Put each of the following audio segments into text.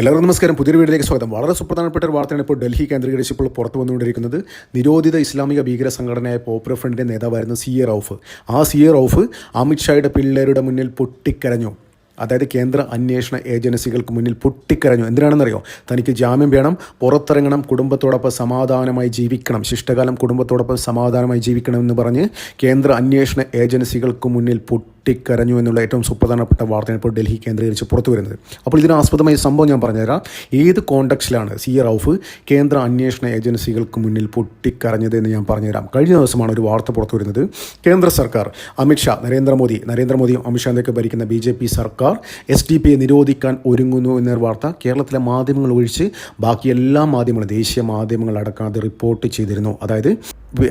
എല്ലാവർക്കും നമസ്കാരം. പുതിയൊരു വീഡിയോയിലേക്ക് സ്വാഗതം. വളരെ സുപ്രധാനപ്പെട്ട ഒരു വാർത്തയാണ് ഇപ്പോൾ ഡൽഹി കേന്ദ്രീകരിച്ച് ഇപ്പോൾ പുറത്തു വന്നുകൊണ്ടിരിക്കുന്നത്. നിരോധിത ഇസ്ലാമിക ഭീകര സംഘടനയായ പോപ്പുലർ ഫ്രണ്ടിന്റെ നേതാവായിരുന്നു സി എ റൌഫ്. ആ സി എ റൌഫ് അമിത്ഷായുടെ പിള്ളേരുടെ മുന്നിൽ പൊട്ടിക്കരഞ്ഞു. അതായത് കേന്ദ്ര അന്വേഷണ ഏജൻസികൾക്ക് മുന്നിൽ പൊട്ടിക്കരഞ്ഞു. എന്തിനാണെന്നറിയോ? തനിക്ക് ജാമ്യം വേണം പുറത്തിറങ്ങണം കുടുംബത്തോടൊപ്പം സമാധാനമായി ജീവിക്കണം ശിഷ്ടകാലം കുടുംബത്തോടൊപ്പം സമാധാനമായി ജീവിക്കണം എന്ന് പറഞ്ഞ് കേന്ദ്ര അന്വേഷണ ഏജൻസികൾക്ക് മുന്നിൽ പൊട്ടിക്കരഞ്ഞു എന്നുള്ള ഏറ്റവും സുപ്രധാനപ്പെട്ട വാർത്തയാണ് ഇപ്പോൾ ഡൽഹി കേന്ദ്രീകരിച്ച് പുറത്തു വരുന്നത് അപ്പോൾ ഇതിന് ആസ്പദമായ സംഭവം ഞാൻ പറഞ്ഞുതരാം. ഏത് കോണ്ടക്സ്റ്റിലാണ് സി റൌഫ് കേന്ദ്ര അന്വേഷണ ഏജൻസികൾക്ക് മുന്നിൽ പൊട്ടിക്കരഞ്ഞത് എന്ന് ഞാൻ പറഞ്ഞുതരാം. കഴിഞ്ഞ ദിവസമാണ് ഒരു വാർത്ത പുറത്തു വരുന്നത് കേന്ദ്ര സർക്കാർ അമിത്ഷാ നരേന്ദ്രമോദി നരേന്ദ്രമോദിയും അമിത്ഷാന്റെയൊക്കെ ഭരിക്കുന്ന ബി ജെ പി സർക്കാർ എസ് ഡി പിയെ നിരോധിക്കാൻ ഒരുങ്ങുന്നു എന്നൊരു വാർത്ത കേരളത്തിലെ മാധ്യമങ്ങൾ ഒഴിച്ച് ബാക്കി എല്ലാ മാധ്യമങ്ങളും ദേശീയ മാധ്യമങ്ങൾ അത് റിപ്പോർട്ട് ചെയ്തിരുന്നു. അതായത്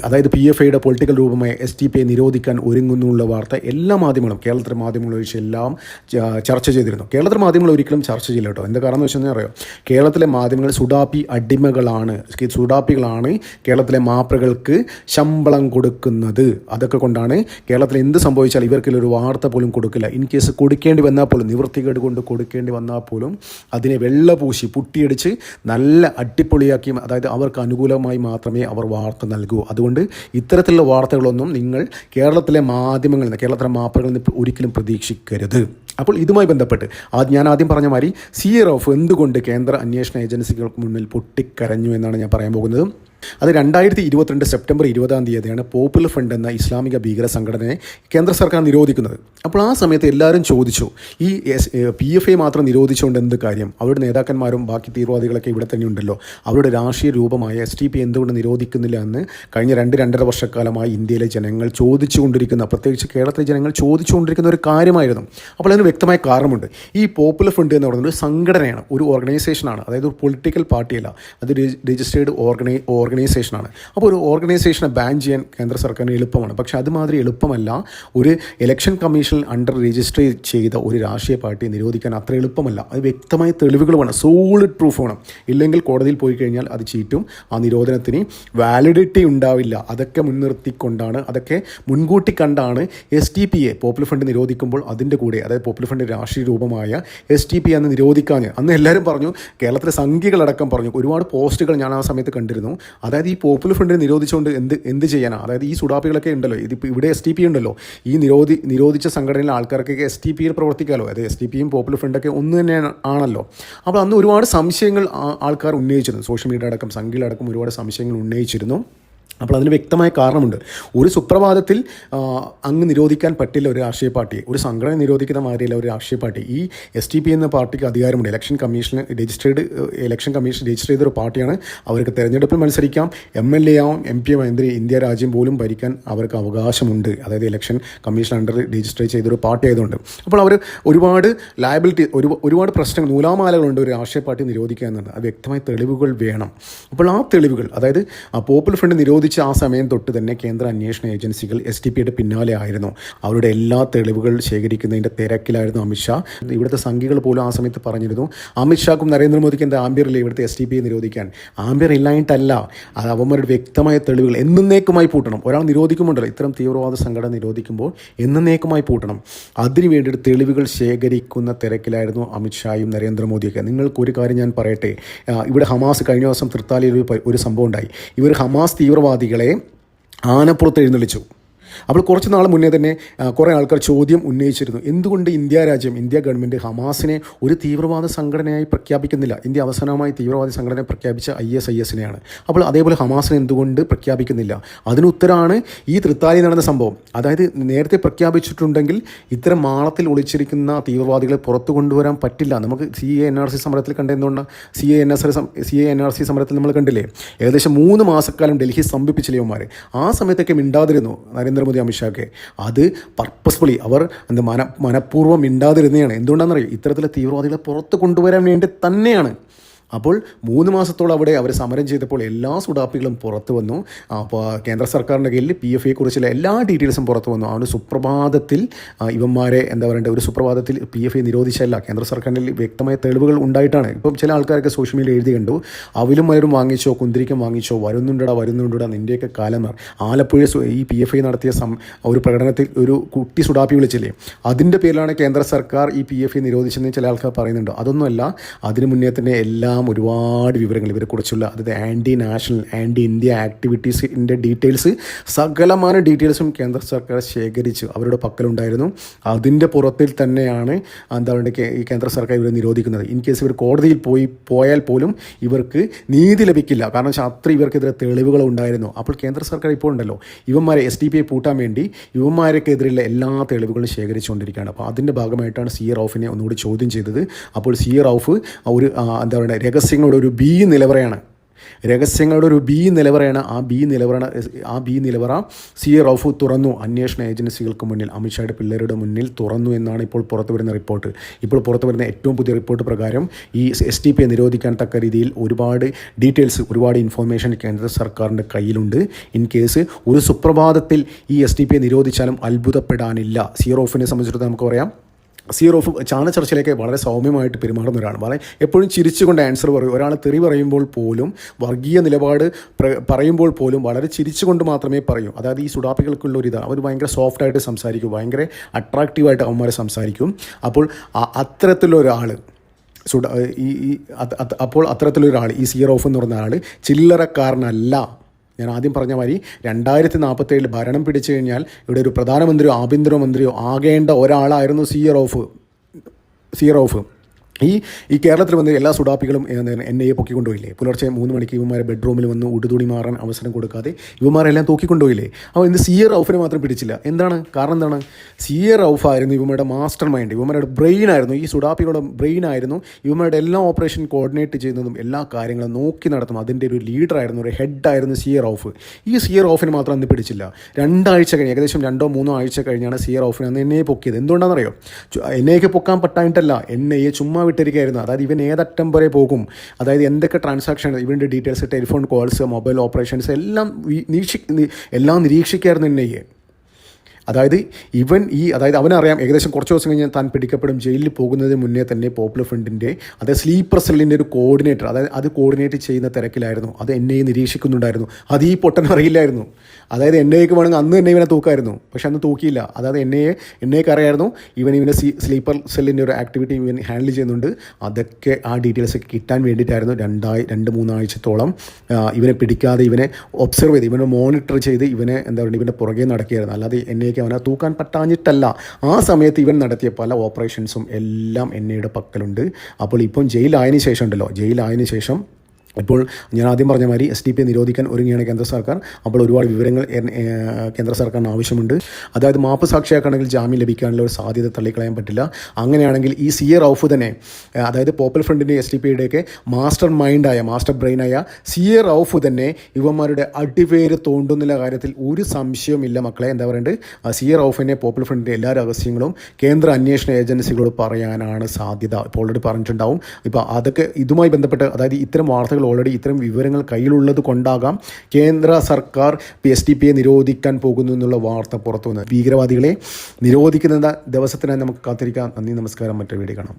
അതായത് പി എഫ് ഐയുടെ പൊളിറ്റിക്കൽ രൂപമായ എസ് ടി പി നിരോധിക്കാൻ ഒരുങ്ങുന്നുള്ള വാർത്ത എല്ലാ മാധ്യമങ്ങളും കേരളത്തിലെ മാധ്യമങ്ങൾ ഒഴിച്ച് എല്ലാം ചർച്ച ചെയ്തിരുന്നു. കേരളത്തിലെ മാധ്യമങ്ങൾ ഒരിക്കലും ചർച്ച ചെയ്യില്ല കേട്ടോ. എന്താ കാരണം എന്ന് വെച്ചാൽ അറിയോ? കേരളത്തിലെ മാധ്യമങ്ങൾ സുഡാപ്പി അടിമകളാണ്. സുഡാപ്പികളാണ് കേരളത്തിലെ മാപ്രകൾക്ക് ശമ്പളം കൊടുക്കുന്നത്. അതൊക്കെ കൊണ്ടാണ് കേരളത്തിൽ എന്ത് സംഭവിച്ചാൽ ഇവർക്ക് ഒരു വാർത്ത പോലും കൊടുക്കില്ല. ഇൻ കേസ് കൊടുക്കേണ്ടി വന്നാൽ പോലും നിവൃത്തികേട് കൊണ്ട് കൊടുക്കേണ്ടി വന്നാൽ പോലും അതിനെ വെള്ളപൂശി പുട്ടിയടിച്ച് നല്ല അടിപൊളിയാക്കി അതായത് അവർക്ക് അനുകൂലമായി മാത്രമേ അവർ വാർത്ത നൽകൂ. അതുകൊണ്ട് ഇത്തരത്തിലുള്ള വാർത്തകളൊന്നും നിങ്ങൾ കേരളത്തിലെ മാധ്യമങ്ങളിൽ നിന്ന് കേരളത്തിലെ മാപ്പുകളിൽ നിന്ന് ഒരിക്കലും പ്രതീക്ഷിക്കരുത്. അപ്പോൾ ഇതുമായി ബന്ധപ്പെട്ട് ആദ്യം ഞാൻ ആദ്യം പറഞ്ഞ മാതിരി സി എ ഓഫ് എന്തുകൊണ്ട് കേന്ദ്ര അന്വേഷണ ഏജൻസികൾക്ക് മുന്നിൽ പൊട്ടിക്കരഞ്ഞു എന്നാണ് ഞാൻ പറയാൻ പോകുന്നത്. അത് രണ്ടായിരത്തി ഇരുപത്തിരണ്ട് സെപ്റ്റംബർ ഇരുപതാം തീയതിയാണ് പോപ്പുലർ ഫ്രണ്ട് എന്ന ഇസ്ലാമിക ഭീകര സംഘടനയെ കേന്ദ്ര സർക്കാർ നിരോധിക്കുന്നത്. അപ്പോൾ ആ സമയത്ത് എല്ലാവരും ചോദിച്ചു ഈ പി എഫ് ഐ മാത്രം നിരോധിച്ചുകൊണ്ട് എന്ത് കാര്യം? അവരുടെ നേതാക്കന്മാരും ബാക്കി തീവ്രവാദികളൊക്കെ ഇവിടെ തന്നെ ഉണ്ടല്ലോ. അവരുടെ രാഷ്ട്രീയ രൂപമായ എസ് ടി പി എന്തുകൊണ്ട് നിരോധിക്കുന്നില്ല എന്ന് കഴിഞ്ഞ രണ്ട് രണ്ടര വർഷക്കാലമായി ഇന്ത്യയിലെ ജനങ്ങൾ ചോദിച്ചുകൊണ്ടിരിക്കുന്ന പ്രത്യേകിച്ച് കേരളത്തിലെ ജനങ്ങൾ ചോദിച്ചുകൊണ്ടിരിക്കുന്ന ഒരു കാര്യമായിരുന്നു. അപ്പോൾ അതിന് വ്യക്തമായ കാരണമുണ്ട്. ഈ പോപ്പുലർ ഫ്രണ്ട് എന്ന് പറയുന്നത് ഒരു സംഘടനയാണ് ഒരു ഓർഗനൈസേഷനാണ് അതായത് ഒരു പൊളിറ്റിക്കൽ പാർട്ടിയല്ല അത് രജിസ്റ്റേർഡ് ഓർഗനൈ ഓർഗനൈസേഷനാണ് അപ്പോൾ ഒരു ഓർഗനൈസേഷനെ ബാൻ ചെയ്യാൻ കേന്ദ്ര സർക്കാരിന് എളുപ്പമാണ്. പക്ഷേ അതുമാതിരി എളുപ്പമല്ല ഒരു ഇലക്ഷൻ കമ്മീഷൻ അണ്ടർ രജിസ്റ്റർ ചെയ്ത ഒരു രാഷ്ട്രീയ പാർട്ടിയെ നിരോധിക്കാൻ അത്ര എളുപ്പമല്ല. അത് വ്യക്തമായ തെളിവുകൾ വേണം സോളിഡ് പ്രൂഫ് വേണം ഇല്ലെങ്കിൽ കോടതിയിൽ പോയി കഴിഞ്ഞാൽ അത് ചീറ്റും. ആ നിരോധനത്തിന് വാലിഡിറ്റി ഉണ്ടാവില്ല. അതൊക്കെ മുൻനിർത്തിക്കൊണ്ടാണ് അതൊക്കെ മുൻകൂട്ടി കണ്ടാണ് S T P A popular front നിരോധിക്കുമ്പോൾ അതിന്റെ കൂടെ അതായത് പോപ്പുലർ ഫ്രണ്ട് രാഷ്ട്രീയ രൂപമായ എസ് ടി പി അന്ന് നിരോധിക്കാൻ അന്ന് എല്ലാവരും പറഞ്ഞു കേരളത്തിലെ സംഖ്യകളടക്കം പറഞ്ഞു. ഒരുപാട് പോസ്റ്റുകൾ ഞാൻ ആ സമയത്ത് കണ്ടിരുന്നു. അതായത് ഈ പോപ്പുലർ ഫ്രണ്ടിനെ നിരോധിച്ചുകൊണ്ട് എന്ത് എന്ത് ചെയ്യാനാണ് അതായത് ഈ സുഡാപ്പികളൊക്കെ ഉണ്ടല്ലോ. ഇതിപ്പോൾ ഇവിടെ എസ് ടി പി ഉണ്ടല്ലോ. ഈ നിരോധി നിരോധിച്ച സംഘടനയിലെ ആൾക്കാർക്കൊക്കെ എസ് ടി പിയിൽ പ്രവർത്തിക്കാമല്ലോ അതായത് എസ് ടി പിയും പോപ്പുലർ ഫ്രണ്ടൊക്കെ ഒന്ന് തന്നെ ആണല്ലോ. അപ്പോൾ അന്ന് ഒരുപാട് സംശയങ്ങൾ ആൾക്കാർ ഉന്നയിച്ചിരുന്നു. സോഷ്യൽ മീഡിയ അടക്കം സംഘിലടക്കം ഒരുപാട് സംശയങ്ങൾ ഉന്നയിച്ചിരുന്നു. അപ്പോൾ അതിന് വ്യക്തമായ കാരണമുണ്ട്. ഒരു സുപ്രഭാതത്തിൽ അങ്ങ് നിരോധിക്കാൻ പറ്റില്ല ഒരു രാഷ്ട്രീയ പാർട്ടിയെ. ഒരു സംഘടന നിരോധിക്കുന്ന മാതിരിയല്ല ഒരു രാഷ്ട്രീയ പാർട്ടി. ഈ എസ് ടി പി എന്ന പാർട്ടിക്ക് അധികാരമുണ്ട്. ഇലക്ഷൻ കമ്മീഷന് രജിസ്റ്റേഡ് ഇലക്ഷൻ കമ്മീഷൻ രജിസ്റ്റർ ചെയ്തൊരു പാർട്ടിയാണ്. അവർക്ക് തെരഞ്ഞെടുപ്പിൽ മത്സരിക്കാം. എം എൽ എ ആവും എം പി ആവും എന്തിന് ഇന്ത്യ രാജ്യം പോലും ഭരിക്കാൻ അവർക്ക് അവകാശമുണ്ട്. അതായത് ഇലക്ഷൻ കമ്മീഷൻ അണ്ടർ രജിസ്റ്റർ ചെയ്തൊരു പാർട്ടി ആയതുകൊണ്ട്. അപ്പോൾ അവർ ഒരുപാട് ലയബിലിറ്റി ഒരു ഒരുപാട് പ്രശ്നങ്ങൾ നൂലാമാലകളുണ്ട് ഒരു രാഷ്ട്രീയ പാർട്ടി നിരോധിക്കുക എന്നുണ്ട് അത് വ്യക്തമായ തെളിവുകൾ വേണം. അപ്പോൾ ആ തെളിവുകൾ അതായത് പോപ്പുലർ ഫ്രണ്ട് നിരോധിച്ച ആ സമയം തൊട്ട് തന്നെ കേന്ദ്ര അന്വേഷണ ഏജൻസികൾ എസ് ടി പിയുടെ പിന്നാലെ ആയിരുന്നു. അവരുടെ എല്ലാ തെളിവുകൾ ശേഖരിക്കുന്നതിന്റെ തിരക്കിലായിരുന്നു അമിത്ഷാ ഇവിടുത്തെ സംഘികൾ പോലും ആ സമയത്ത് പറഞ്ഞിരുന്നു. അമിത്ഷാക്കും നരേന്ദ്രമോദിക്കും എന്താ ആംബിയറിൽ ഇവിടുത്തെ എസ് ടി പിയെ നിരോധിക്കാൻ? ആംബിയർ ഇല്ലായിട്ടല്ല അത് അവന്മാരുടെ വ്യക്തമായ തെളിവുകൾ എന്നേക്കുമായി പൂട്ടണം. ഒരാൾ നിരോധിക്കുമുണ്ടല്ലോ ഇത്തരം തീവ്രവാദ സംഘടന നിരോധിക്കുമ്പോൾ എന്നേക്കുമായി പൂട്ടണം. അതിനു വേണ്ടിയിട്ട് തെളിവുകൾ ശേഖരിക്കുന്ന തിരക്കിലായിരുന്നു അമിത്ഷായും നരേന്ദ്രമോദിയൊക്കെ. നിങ്ങൾക്ക് ഒരു കാര്യം ഞാൻ പറയട്ടെ. ഇവിടെ ഹമാസ് കഴിഞ്ഞ ദിവസം തൃത്താലയിൽ ഒരു സംഭവം ഉണ്ടായി. ഇവർ ഹമാസ് തീവ്രവാദികളെ ആനപ്പുറത്ത് എഴുന്നള്ളിച്ചു അപ്പോൾ കുറച്ച് നാൾ മുന്നേ തന്നെ കുറേ ആൾക്കാർ ചോദ്യം ഉന്നയിച്ചിരുന്നു. എന്തുകൊണ്ട് ഇന്ത്യ രാജ്യം ഇന്ത്യ ഗവൺമെന്റ് ഹമാസിനെ ഒരു തീവ്രവാദ സംഘടനയായി പ്രഖ്യാപിക്കുന്നില്ല? ഇന്ത്യ അവസാനമായി തീവ്രവാദ സംഘടന പ്രഖ്യാപിച്ച ഐ എസ് ഐ എസിനെയാണ്. അപ്പോൾ അതേപോലെ ഹമാസിനെ എന്തുകൊണ്ട് പ്രഖ്യാപിക്കുന്നില്ല? അതിന് ഉത്തരമാണ് ഈ തൃത്താലി നടന്ന സംഭവം. അതായത് നേരത്തെ പ്രഖ്യാപിച്ചിട്ടുണ്ടെങ്കിൽ ഇത്തരം മാളത്തിൽ ഒളിച്ചിരിക്കുന്ന തീവ്രവാദികളെ പുറത്തു കൊണ്ടുവരാൻ പറ്റില്ല. നമുക്ക് C A N R C സമരത്തിൽ കണ്ട എന്തുകൊണ്ടാണ് C A N S C A N R C സമരത്തിൽ നമ്മൾ കണ്ടില്ലേ? ഏകദേശം മൂന്ന് മാസക്കാലം ഡൽഹി സ്തംഭിപ്പിച്ചില്ലേ ഇവന്മാർ ആ സമയത്തൊക്കെ മിണ്ടാതിരുന്നു നരേന്ദ്രമോദി അമിത്ഷാക്കെ. അത് പർപ്പസ്ഫുള്ളി അവർ എന്താ മന മനഃപൂർവം മിണ്ടാതിരുന്നതാണ്. എന്തുകൊണ്ടാണെന്നറിയാം? ഇത്തരത്തിലെ തീവ്രവാദികളെ പുറത്ത് കൊണ്ടുവരാൻ വേണ്ടി തന്നെയാണ് അപ്പോൾ മൂന്ന് മാസത്തോളം അവിടെ അവർ സമരം ചെയ്തപ്പോൾ എല്ലാ സുഡാപ്പികളും പുറത്തു വന്നു. അപ്പോൾ കേന്ദ്ര സർക്കാരിന്റെ കയ്യിൽ പി എഫ് കുറിച്ചുള്ള എല്ലാ ഡീറ്റെയിൽസും പുറത്തു വന്നു. ആ ഒരു സുപ്രഭാതത്തിൽ ഇവന്മാരെ എന്താ പറയണ്ടേ ഒരു സുപ്രഭാതത്തിൽ പി എഫ് ഐ നിരോധിച്ചല്ല. കേന്ദ്ര സർക്കാരിൽ വ്യക്തമായ തെളിവുകൾ ഉണ്ടായിട്ടാണ്. ഇപ്പം ചില ആൾക്കാരൊക്കെ സോഷ്യൽ മീഡിയ എഴുതി കണ്ടു. അവലും മലരും വാങ്ങിച്ചോ കുന്തിരിക്കം വാങ്ങിച്ചോ വരുന്നുണ്ടടാ വരുന്നുണ്ടടാ നിന്റെയൊക്കെ കാലം ആലപ്പുഴ ഈ പി എഫ് ഐ നടത്തിയ സം ഒരു പ്രകടനത്തിൽ ഒരു കുട്ടി സുഡാപ്പി വിളിച്ചില്ലേ? അതിന്റെ പേരിലാണ് കേന്ദ്ര സർക്കാർ ഈ പി എഫ് ഐ നിരോധിച്ചതെന്ന് ചില ആൾക്കാർ പറയുന്നുണ്ട്. അതൊന്നുമല്ല അതിനു മുന്നേ തന്നെ എല്ലാം ഒരുപാട് വിവരങ്ങൾ ഇവരെക്കുറിച്ചുള്ള അതായത് ആന്റി നാഷണൽ ആന്റി ഇന്ത്യ ആക്ടിവിറ്റീസിന്റെ ഡീറ്റെയിൽസ് സകലമായ ഡീറ്റെയിൽസും കേന്ദ്ര സർക്കാർ ശേഖരിച്ചു. അവരുടെ പക്കലുണ്ടായിരുന്നു. അതിന്റെ പുറത്തിൽ തന്നെയാണ് എന്താ പറയുക ഈ കേന്ദ്ര സർക്കാർ ഇവരെ നിരോധിക്കുന്നത്. ഇൻ കേസ് ഇവർ കോടതിയിൽ പോയി പോയാൽ പോലും ഇവർക്ക് നീതി ലഭിക്കില്ല. കാരണം അത്ര ഇവർക്കെതിരെ തെളിവുകൾ ഉണ്ടായിരുന്നു. അപ്പോൾ കേന്ദ്ര സർക്കാർ ഇപ്പോൾ ഉണ്ടല്ലോ. ഇവന്മാരെ എസ് ഡി പി ഐ പൂട്ടാൻ വേണ്ടി ഇവന്മാരെക്കെതിരെയുള്ള എല്ലാ തെളിവുകളും ശേഖരിച്ചുകൊണ്ടിരിക്കുകയാണ്. അപ്പോൾ അതിന്റെ ഭാഗമായിട്ടാണ് സി റൌഫിനെ ഒന്നുകൂടി ചോദ്യം ചെയ്തത്. അപ്പോൾ സി റൌഫ് ഒരു എന്താ പറയുക രഹസ്യങ്ങളുടെ ഒരു ബി നിലവറയാണ്. രഹസ്യങ്ങളുടെ ഒരു ബി നിലവറയാണ്. ആ ബി നിലവറ ആ ബി നിലവറ സി എ റൌഫ് തുറന്നു. അന്വേഷണ ഏജൻസികൾക്ക് മുന്നിൽ അമിത്ഷായുടെ പിള്ളേരുടെ മുന്നിൽ തുറന്നു എന്നാണ് ഇപ്പോൾ പുറത്തു വരുന്ന റിപ്പോർട്ട്. ഇപ്പോൾ പുറത്തു വരുന്ന ഏറ്റവും പുതിയ റിപ്പോർട്ട് പ്രകാരം ഈ എസ് ടി പി നിരോധിക്കാൻ തക്ക രീതിയിൽ ഒരുപാട് ഡീറ്റെയിൽസ് ഒരുപാട് ഇൻഫോർമേഷൻ കേന്ദ്ര സർക്കാരിന്റെ കയ്യിലുണ്ട്. ഇൻ കേസ് ഒരു സുപ്രഭാതത്തിൽ ഈ എസ് ടി പിയെ നിരോധിച്ചാലും അത്ഭുതപ്പെടാനില്ല. സി റൌഫിനെ സംബന്ധിച്ചിടത്തോളം നമുക്ക് പറയാം. സീറോഫ് ചാന ചർച്ചയിലേക്ക് വളരെ സൗമ്യമായിട്ട് പെരുമാറുന്ന ഒരാളാണ് വളരെ എപ്പോഴും ചിരിച്ചുകൊണ്ട് ആൻസർ പറയും. ഒരാൾ തെറി പറയുമ്പോൾ പോലും വർഗീയ നിലപാട് പറയുമ്പോൾ പോലും വളരെ ചിരിച്ചുകൊണ്ട് മാത്രമേ പറയൂ. അതായത് ഈ സുഡാപ്പികൾക്കുള്ള ഒരു ഇതാണ് അവർ ഭയങ്കര സോഫ്റ്റായിട്ട് സംസാരിക്കും. ഭയങ്കര അട്രാക്റ്റീവായിട്ട് അവന്മാരെ സംസാരിക്കും. അപ്പോൾ അത്തരത്തിലൊരാൾ ഒരാൾ സുഡ ഈ അപ്പോൾ അത്തരത്തിലൊരാൾ ഈ സീറോഫ് എന്ന് പറഞ്ഞ ആൾ ചില്ലറക്കാരനല്ല. ഞാൻ ആദ്യം പറഞ്ഞ മാതിരി രണ്ടായിരത്തി നാൽപ്പത്തേഴിൽ ഭരണം പിടിച്ചു കഴിഞ്ഞാൽ ഇവിടെ ഒരു പ്രധാനമന്ത്രിയോ ആഭ്യന്തരമന്ത്രിയോ ആകേണ്ട ഒരാളായിരുന്നു സി ഓഫ് സി ഓഫ് ഈ ഈ കേരളത്തിൽ വന്ന് എല്ലാ സുഡാപ്പികളും എൻ ഐ എ പൊക്കിക്കൊണ്ടുപോയില്ലേ? പുലർച്ചെ മൂന്ന് മണിക്ക് ഇവന്മാരെ ബെഡ്റൂമിൽ വന്ന് ഉടുതുണി മാറാൻ അവസരം കൊടുക്കാതെ ഇവന്മാരെല്ലാം തൂക്കിക്കൊണ്ടുപോയില്ലേ? അപ്പോൾ ഇന്ന് സി എ റൌഫിനെ മാത്രം പിടിച്ചില്ല. എന്താണ്? കാരണം എന്താണ്? സി എ റൌഫ് ആയിരുന്നു ഇവന്മാരുടെ മാസ്റ്റർ മൈൻഡ്. ഇവന്മാരുടെ ബ്രെയിൻ ആയിരുന്നു ഈ സുഡാപ്പികളുടെ ബ്രെയിൻ ആയിരുന്നു ഇവന്മാരുടെ എല്ലാ ഓപ്പറേഷൻ കോർഡിനേറ്റ് ചെയ്യുന്നതും എല്ലാ കാര്യങ്ങളും നോക്കി നടത്തും അതിന്റെ ഒരു ലീഡർ ആയിരുന്നു ഒരു ഹെഡായിരുന്നു സി എ റൌഫ്. ഈ സി എ റൌഫിനെ മാത്രം അന്ന് പിടിച്ചില്ല. രണ്ടാഴ്ച കഴിഞ്ഞ് ഏകദേശം രണ്ടോ മൂന്നോ ആഴ്ച കഴിഞ്ഞാണ് സി എ റൌഫിനെ അന്ന് എൻ ഐ എ പൊക്കിയത്. എന്തുകൊണ്ടാണെന്നറിയോ? എൻ ഐക്ക് പൊക്കാൻ പറ്റായിട്ടല്ല എൻ ഐ എ ചുമ്മാ വിട്ടിരിക്കുകയായിരുന്നു. അതായത് ഇവൻ ഏതറ്റം വരെ പോകും. അതായത് എന്തൊക്കെ ട്രാൻസാക്ഷൻ ഇവന്റെ details telephone calls mobile operations എല്ലാം വി- നിരീക്ഷി എല്ലാം നിരീക്ഷിക്കായിരുന്നു എൻ ഐ എ അതായത് ഇവൻ ഈ അതായത് അവനറിയാം ഏകദേശം കുറച്ച് ദിവസം കഴിഞ്ഞാൽ താൻ പിടിക്കപ്പെടും ജയിലിൽ പോകുന്നതിന് മുന്നേ തന്നെ പോപ്പുലർ ഫ്രണ്ടിന്റെ അതായത് സ്ലീപ്പർ സെല്ലിന്റെ ഒരു കോർഡിനേറ്റർ അതായത് അത് കോർഡിനേറ്റ് ചെയ്യുന്ന തിരക്കിലായിരുന്നു. അത് എന്നെ നിരീക്ഷിക്കുന്നുണ്ടായിരുന്നു. അത് ഈ പൊട്ടൻ അറിയില്ലായിരുന്നു. അതായത് എൻ ഐക്ക് വേണമെങ്കിൽ അന്ന് തന്നെ ഇവനെ തൂക്കായിരുന്നു. പക്ഷെ അന്ന് തൂക്കിയില്ല. അതായത് എൻ ഐയെ അറിയായിരുന്നു. ഇവൻ ഇവനെ സ്ലീപ്പർ സെല്ലിന്റെ ഒരു ആക്ടിവിറ്റി ഇവൻ ഹാൻഡിൽ ചെയ്യുന്നുണ്ട്. അതൊക്കെ ആ ഡീറ്റെയിൽസ് ഒക്കെ കിട്ടാൻ വേണ്ടിയിട്ടായിരുന്നു രണ്ടായി രണ്ട് മൂന്നാഴ്ചത്തോളം ഇവനെ പിടിക്കാതെ ഇവനെ ഒബ്സർവ് ചെയ്ത് ഇവനെ മോണിറ്റർ ചെയ്ത് ഇവനെ എന്താ പറയുക ഇവന്റെ പുറകെ നടക്കുകയായിരുന്നു. അല്ലാതെ എൻ ഐക്ക് അവനെ തൂക്കാൻ പറ്റാഞ്ഞിട്ടല്ല. ആ സമയത്ത് ഇവൻ നടത്തിയ പല ഓപ്പറേഷൻസും എല്ലാം എന്നയുടെ പക്കലുണ്ട്. അപ്പോൾ ഇപ്പം ജയിലായതിനു ശേഷം ഉണ്ടല്ലോ ജയിലായതിനു ശേഷം ഇപ്പോൾ ഞാൻ ആദ്യം പറഞ്ഞ മാതിരി എസ് ഡി പി നിരോധിക്കാൻ ഒരുങ്ങിയാണ് കേന്ദ്ര സർക്കാർ. അപ്പോൾ ഒരുപാട് വിവരങ്ങൾ കേന്ദ്ര സർക്കാരിന് ആവശ്യമുണ്ട്. അതായത് മാപ്പ് സാക്ഷിയാക്കണമെങ്കിൽ ജാമ്യം ലഭിക്കാനുള്ള ഒരു സാധ്യത തള്ളിക്കളയാൻ പറ്റില്ല. അങ്ങനെയാണെങ്കിൽ ഈ സി എ റൌഫ് തന്നെ അതായത് പോപ്പുലർ ഫ്രണ്ടിന്റെ എസ് ഡി പിയുടെയൊക്കെ മാസ്റ്റർ മൈൻഡായ മാസ്റ്റർ ബ്രെയിനായ സി എ റൌഫ് തന്നെ ഇവന്മാരുടെ അടിവേര് തോണ്ടുന്നില്ല കാര്യത്തിൽ ഒരു സംശയവുമില്ല മക്കളെ. എന്താ പറയുന്നത് സി എ റൌഫിനെ പോപ്പുലർ ഫ്രണ്ടിന്റെ എല്ലാ രഹസ്യങ്ങളും കേന്ദ്ര അന്വേഷണ ഏജൻസികളോട് പറയാനാണ് സാധ്യത. ഇപ്പോൾ ഓൾറെഡി പറഞ്ഞിട്ടുണ്ടാവും. ഇപ്പോൾ അതൊക്കെ ഇതുമായി ബന്ധപ്പെട്ട് അതായത് ഇത്തരം വാർത്തകൾ ഓൾറെഡി ഇത്തരം വിവരങ്ങൾ കയ്യിലുള്ളത് കൊണ്ടാകാം കേന്ദ്ര സർക്കാർ പി എസ് ടി പിയെ നിരോധിക്കാൻ പോകുന്നു എന്നുള്ള വാർത്ത പുറത്തു വന്നത് ഭീകരവാദികളെ നിരോധിക്കുന്ന ദിവസത്തിനായി നമുക്ക് കാത്തിരിക്കാം. നന്ദി നമസ്കാരം. മറ്റൊരു വീഡിയോ കാണാം.